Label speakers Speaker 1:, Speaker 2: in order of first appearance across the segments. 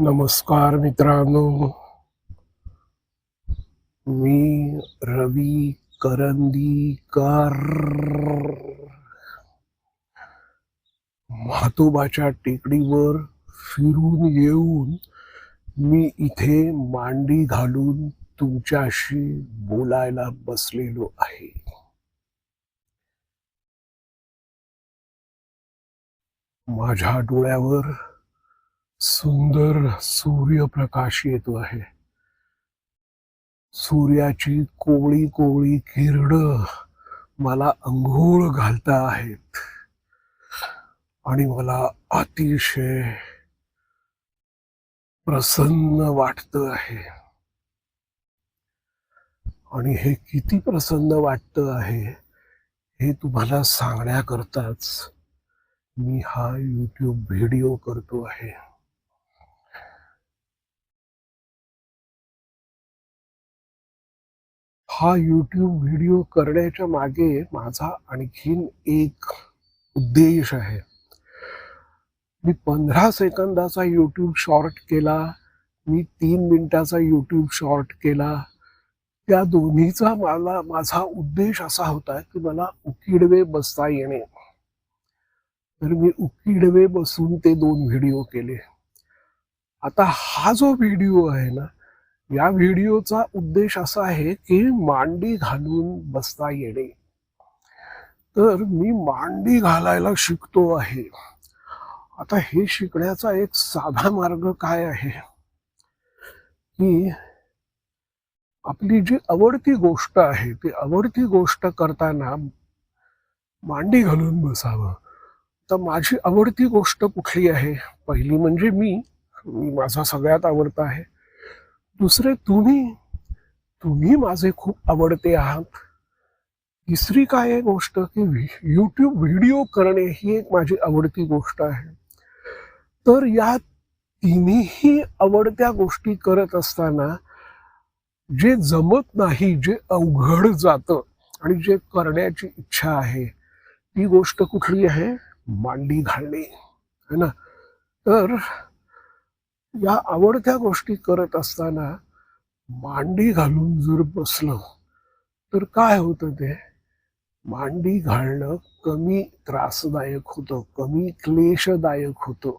Speaker 1: नमस्कार मित्रांनो. मी रवी करंदीकर. म्हातोबाच्या टेकडीवर फिरून येऊन मी इथे मांडी घालून तुमच्याशी बोलायला बसलेलो आहे. माझ्या डोळ्यावर सुंदर सूर्यप्रकाश येतो आहे. सूर्याची कोवळी कोवळी किरण मला अंघोळ घालता आहेत. आणि मला अतिशय प्रसन्न वाटत आहे. आणि हे किती प्रसन्न वाटत आहे हे तुम्हाला सांगण्याकरताच मी हा यूट्यूब व्हिडिओ करतो आहे. हा यूट्यूब व्हिडिओ करण्याच्या मागे माझा आणखीन एक उद्देश आहे. मी पंधरा सेकंदाचा यूट्यूब शॉर्ट केला मी तीन मिनिटाचा यूट्यूब शॉर्ट केला. त्या दोन्हीचा मला माझा उद्देश असा होता की मला उकिडवे बसता येणे. तर मी उकिडवे बसून ते दोन व्हिडिओ केले. आता हा जो व्हिडिओ आहे ना या व्हिडिओचा उद्देश असा आहे की मांडी घालून बसता येणे. तर मी मांडी घालायला शिकतो आहे. आता हे शिकण्याचा एक साधा मार्ग काय आहे? की आपली जी आवडती गोष्ट आहे ती आवडती गोष्ट करताना मांडी घालून बसावं. तर माझी आवडती गोष्ट कुठली आहे? पहिली म्हणजे मी. मी माझा सगळ्यात आवडता आहे. दुसरे तुम्ही तुम्ही माझे खूप आवडते आहात. तिसरी काय आहे गोष्ट की यूट्यूब व्हिडिओ करणे ही एक माझी आवडती गोष्ट आहे. तर या तिन्ही आवडत्या गोष्टी करत असताना जे जमत नाही जे अवघड जातं आणि जे करण्याची इच्छा आहे ती गोष्ट कुठली आहे? मांडी घालणे. है ना? तर या आवडत्या गोष्टी करत असताना मांडी घालून जर बसलं तर काय होतं ते? मांडी घालणं कमी त्रासदायक होतं कमी क्लेशदायक होतं.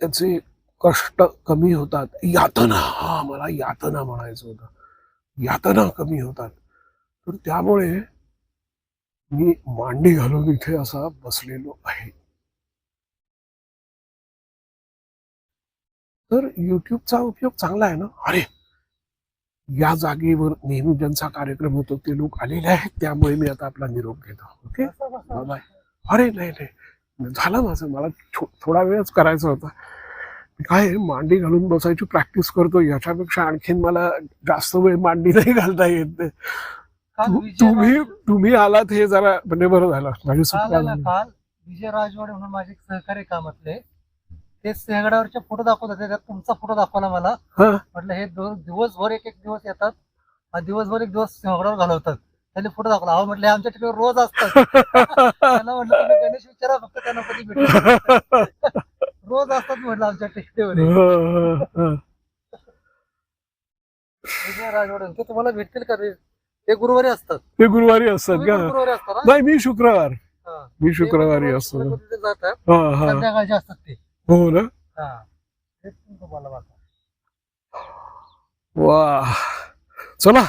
Speaker 1: त्याचे कष्ट कमी होतात. यातना हा मला यातना म्हणायचं होतं. यातना कमी होतात. तर त्यामुळे मी मांडी घालून इथे असा बसलेलो आहे. तर युट्यूबचा उपयोग चांगला आहे ना? अरे! या जागेवर नेहमी ज्यांचा कार्यक्रम होतो ते लोक आलेले आहेत. त्यामुळे मी आता आपला निरोप घेतो. ओके? बाय अरे नाही नाही. झालं माझं. मला थोडा वेळच करायचा होता. काय मांडी घालून बसायची प्रॅक्टिस करतो? याच्यापेक्षा आणखीन मला जास्त वेळ मांडी नाही घालता येत. तुम्ही तुम्ही आलात हे जरा म्हणजे बरं झालं. माझी
Speaker 2: काल
Speaker 1: सुटका
Speaker 2: विजय राजवाडे म्हणून माझे सहकारी कामातले ते सिंहगडावरचे फोटो दाखवत होते त्यात तुमचा फोटो दाखवला मला. म्हटलं हे दो- दिवसभर एक एक दिवस येतात दिवसभर एक दिवस सिंहगडावर घालवतात. त्यांनी फोटो दाखवला. अहो म्हटलं आमच्या ठिकाणी रोज असतात. त्यांना म्हटलं तुम्ही गणेश विचारा फक्त त्यांना कधी भेटू रोज असतात म्हटलं आमच्या टेकडीवर विजय राजवाडे ते तुम्हाला भेटतील का ते गुरुवारी असतात.
Speaker 1: ते गुरुवारी असतात
Speaker 2: तुम्ही पण
Speaker 1: का?
Speaker 2: गुरुवारी असतात ना?
Speaker 1: नाही मी शुक्रवार.
Speaker 2: हा.
Speaker 1: मी शुक्रवारी असतो.
Speaker 2: जातात.
Speaker 1: हा हा.
Speaker 2: संध्याकाळचे असतात ते.
Speaker 1: हो ना?
Speaker 2: हा. तेच तुम्हाला
Speaker 1: वा. चला.